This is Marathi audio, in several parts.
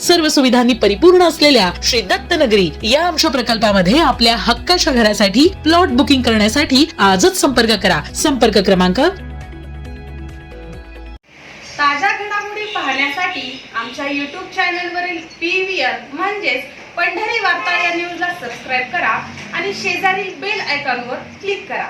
सर्व सुविधांनी परिपूर्ण असलेल्या श्री दत्तनगरी या अंश प्रकल्पामध्ये आपल्या हक्काच्या घरासाठी प्लॉट बुकिंग करण्यासाठी आजच संपर्क करा. संपर्क क्रमांक ताज्या घडामोडी पाहण्यासाठी आमच्या यूट्यूब चॅनलवरील पी व्ही आर म्हणजेच पंढरी वार्ता या न्यूजला सबस्क्राईब करा आणि शेजारील बेल आयकॉनवर क्लिक करा.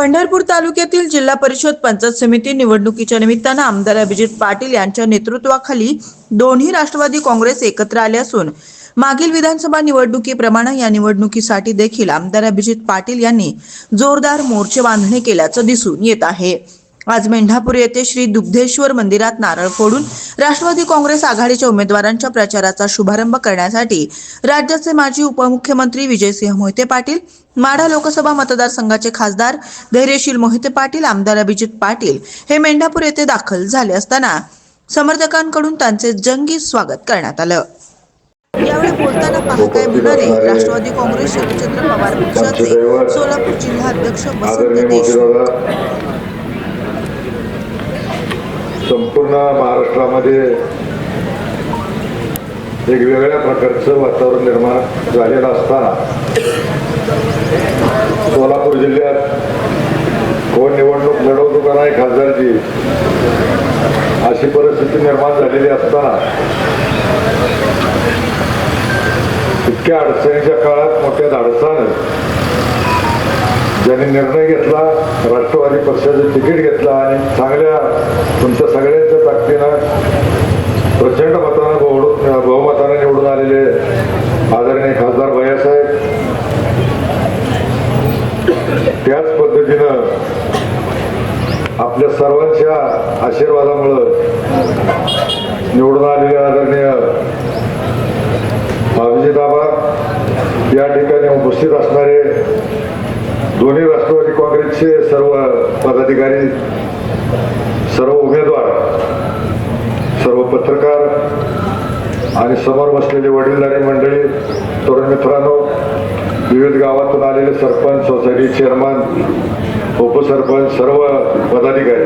पंढरपूर तालुक्यातील जिल्हा परिषद पंचायत समिती निवडणुकीच्या निमित्तानं आमदार अभिजित पाटील यांच्या नेतृत्वाखाली दोन्ही राष्ट्रवादी काँग्रेस एकत्र आले असून मागील विधानसभा निवडणुकीप्रमाणे या निवडणुकीसाठी देखील आमदार अभिजित पाटील यांनी जोरदार मोर्चे बांधणी केल्याचं दिसून येत आहे. आज मेंढापूर येथे श्री दुग्धेश्वर मंदिरात नारळ फोडून राष्ट्रवादी काँग्रेस आघाडीच्या उमेदवारांच्या प्रचाराचा शुभारंभ करण्यासाठी राज्याचे माजी उपमुख्यमंत्री विजयसिंह मोहिते पाटील माढा लोकसभा मतदारसंघाचे खासदार धैर्यशील मोहिते पाटील आमदार अभिजित पाटील हे मेंढापूर येथे दाखल झाले असताना समर्थकांकडून त्यांचे जंगी स्वागत करण्यात आलं. यावेळी बोलताना पाहताय म्हणाले राष्ट्रवादी काँग्रेस शरदचंद्र पवार पक्षाचे सोलापूर जिल्हा अध्यक्ष वसंत देशमुख. संपूर्ण महाराष्ट्रामध्ये एक वेगळ्या प्रकारचं वातावरण निर्माण झालेलं असताना सोलापूर जिल्ह्यात कोण निवडणूक लढवतो का नाही खासदारची अशी परिस्थिती निर्माण झालेली असताना इतक्या अडचणीच्या काळात मोठ्या धाडसानं ज्यांनी निर्णय घेतला राष्ट्रवादी पक्षाचं तिकीट घेतला आणि चांगल्या तुमच्या सगळ्यांच्या ताकदीनं प्रचंड मतानं बहु बहुमतानं निवडून आलेले आदरणीय खासदार भैयासाहेब त्याच पद्धतीनं आपल्या सर्वांच्या आशीर्वादामुळं निवडून आलेले आदरणीय अभिजिताबा या ठिकाणी उपस्थित असणारे दोन्ही काँग्रेसचे सर्व पदाधिकारी सर्व उमेदवार सर्व पत्रकार आणि समोर बसलेली वडीलधारी मंडळी तरुण मित्रांनो विविध गावातून आलेले सरपंच सोसायटी चेअरमन उपसरपंच सर्व पदाधिकारी.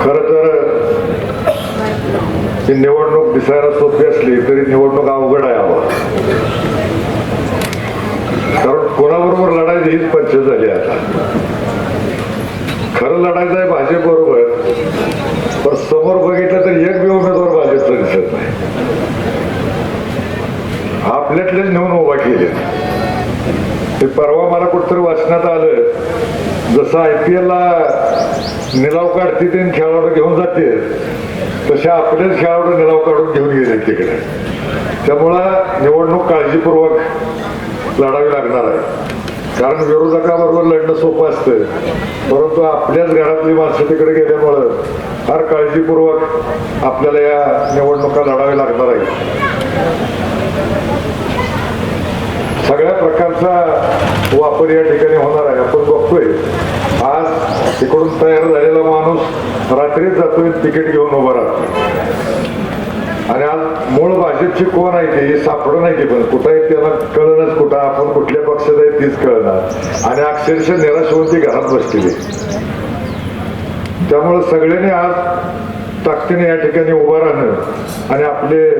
खर तर ही निवडणूक दिसायला सोपी असली तरी निवडणूक अवघड आहे हवा कारण कोणाबरोबर लढायची हीच पंच झाली आता. खरं लढायचं आहे भाजप बरोबर. पण समोर बघितलं तर एक बी उमेदवार भाजपचा दिसत नाही. आपल्यातलेच नेऊन उभा केले. ते परवा मला कुठतरी वाचण्यात आलं जसं आय पी एलला निलाव काढते ते खेळाडू घेऊन जाते तसे आपलेच खेळाडू निलाव काढून घेऊन गेले तिकडे. त्यामुळं निवडणूक काळजीपूर्वक लढावी लागणार आहे. कारण विरोधकाबरोबर लढणं सोपं असतं. परंतु आपल्याच घरातली माणसं तिकडे गेल्यामुळं फार काळजीपूर्वक आपल्याला या निवडणुका लढाव्या लागणार आहे सगळ्या प्रकारचा वापर या ठिकाणी होणार आहे. आपण बघतोय आज तिकडून तयार झालेला माणूस रात्रीच जातोय तिकीट घेऊन उभा राहतो आणि आज मूळ भाजपची कोण आहे ते सापडं नाही ते पण. कुठं आहे त्यांना कळणच कुठं आपण कुठल्या पक्षात आहे तीच कळणार. आणि अक्षरशः निराश होऊन ती घरात बसलेली त्यामुळे सगळ्यांनी आज ताकदीने या ठिकाणी उभं राहणं आणि आपले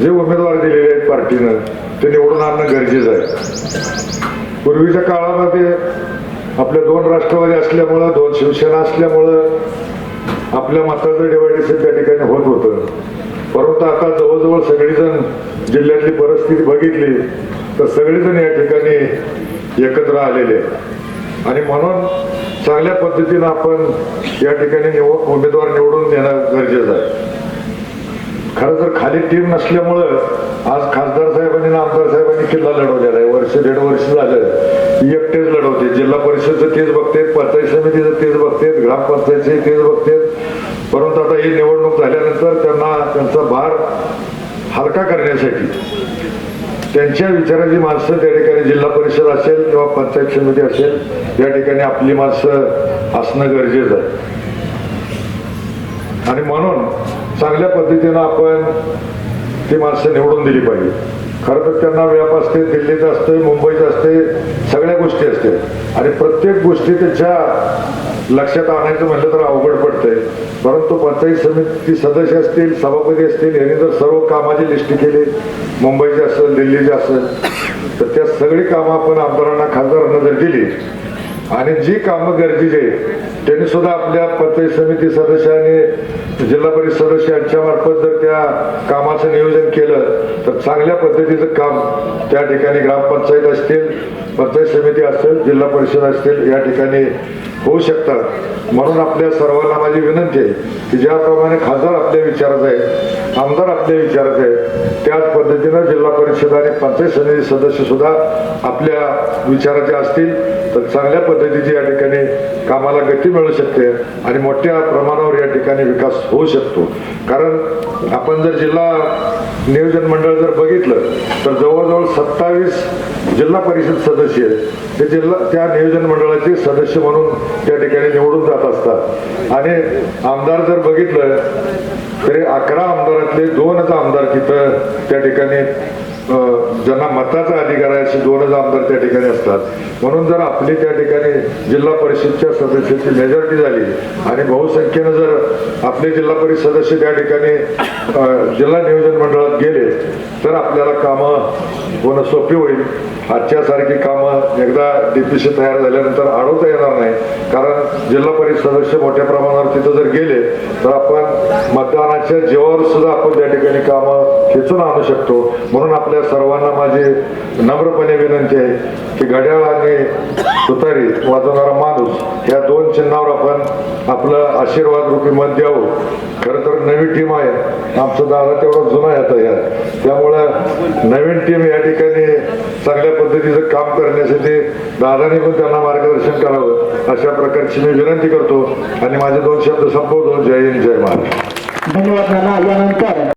जे उमेदवार दिलेले आहेत पार्टीनं ते निवडून आणणं गरजेचं आहे. पूर्वीच्या काळामध्ये आपल्या दोन राष्ट्रवादी असल्यामुळं दोन शिवसेना असल्यामुळं आपल्या मताचं डिवायडेशन त्या ठिकाणी होत होतं. परंतु आता जवळजवळ सगळीजण जिल्ह्यातली परिस्थिती बघितली तर सगळेजण या ठिकाणी एकत्र आलेले आणि म्हणून चांगल्या पद्धतीनं आपण या ठिकाणी निव उमेदवार निवडून देणं गरजेचं आहे. खाली टीम नसल्यामुळं आज खासदार साहेबांनी आणि आमदार साहेबांनी किल्ला लढवलेला आहे. वर्ष दीड वर्ष झालं एकटेच लढवते. जिल्हा परिषदचं तेच बघतेत पंचायत समितीचं तेच बघतेत ग्रामपंचायतचे तेच बघतेत. परंतु आता ही निवडणूक झाल्यानंतर त्यांना त्यांचा भार हलका करण्यासाठी त्यांच्या विचाराची माणसं त्या ठिकाणी जिल्हा परिषद असेल किंवा पंचायत समिती असेल या ठिकाणी आपली माणसं असणं गरजेचं आहे. आणि म्हणून चांगल्या पद्धतीनं आपण ती माणसं निवडून दिली पाहिजे. खरं तर त्यांना व्याप असते दिल्लीत असते मुंबईत असते सगळ्या गोष्टी असते. आणि प्रत्येक गोष्टी त्याच्या लक्षात आणायचं म्हटलं तर अवघड पडतंय. परंतु पंचायत समिती सदस्य असतील सभापती असतील यांनी जर सर्व कामाची लिस्ट केली मुंबईची असेल दिल्लीची असेल तर त्या सगळी कामं आपण आमदारांना खासदारांना जर दिली आणि जी कामं गरजेची आहेत त्यांनी सुद्धा आपल्या पंचायत समिती सदस्य आणि जिल्हा परिषद सदस्य यांच्या मार्फत जर त्या कामाचं नियोजन केलं तर चांगल्या पद्धतीचं काम त्या ठिकाणी ग्रामपंचायत असतील पंचायत समिती असेल जिल्हा परिषद असतील या ठिकाणी होऊ शकतात. म्हणून आपल्या सर्वांना माझी विनंती आहे की ज्याप्रमाणे खासदार आपल्या विचारात आहे आमदार आपल्या विचारात आहे त्याच पद्धतीनं जिल्हा परिषद आणि पंचायत समिती सदस्य सुद्धा आपल्या विचाराचे असतील. तर चांगल्या पद्धतीची या ठिकाणी कामाला गती मिळू शकते आणि मोठ्या प्रमाणावर या ठिकाणी विकास होऊ शकतो. कारण आपण जर जिल्हा नियोजन मंडळ जर बघितलं तर जवळजवळ सत्तावीस जिल्हा परिषद सदस्य आहेत. ते जिल्हा त्या नियोजन मंडळाचे सदस्य म्हणून त्या ठिकाणी निवडून जात असतात. आणि आमदार जर बघितलं तरी अकरा आमदारातले दोनच आमदार तिथं त्या ठिकाणी ज्यांना मताचा अधिकार आहे असे दोनच आमदार त्या ठिकाणी असतात. म्हणून जर आपली त्या ठिकाणी जिल्हा परिषदच्या सदस्याची मेजॉरिटी झाली आणि बहुसंख्येनं जर आपले जिल्हा परिषद सदस्य त्या ठिकाणी जिल्हा नियोजन मंडळात गेले तर आपल्याला कामं होणं सोपी होईल. आजच्यासारखी कामं एकदा डीपीसी तयार झाल्यानंतर अडवता येणार नाही. कारण जिल्हा परिषद सदस्य मोठ्या प्रमाणावर तिथं जर गेले तर आपण मतदानाच्या जीवावर सुद्धा आपण त्या ठिकाणी कामं खेचून आणू शकतो. म्हणून आपल्या सर्वांना माझी नम्रपणे विनंती आहे की घड्याळ आणि सुतारी वाजवणारा माणूस या दोन चिन्हावर आपण आपलं आशीर्वाद रूपी मत द्यावं. खरं तर नवी टीम आहे. आमचं दादा तेवढा जुना आहे आता या त्यामुळं नवीन टीम या ठिकाणी चांगल्या पद्धतीचं काम करण्यासाठी दादाने पण त्यांना मार्गदर्शन करावं. अशा प्रकारची मी विनंती करतो. आणि माझे दोन शब्द संपवतो. जय हिंद जय महाराज धन्यवाद नाना यानंतर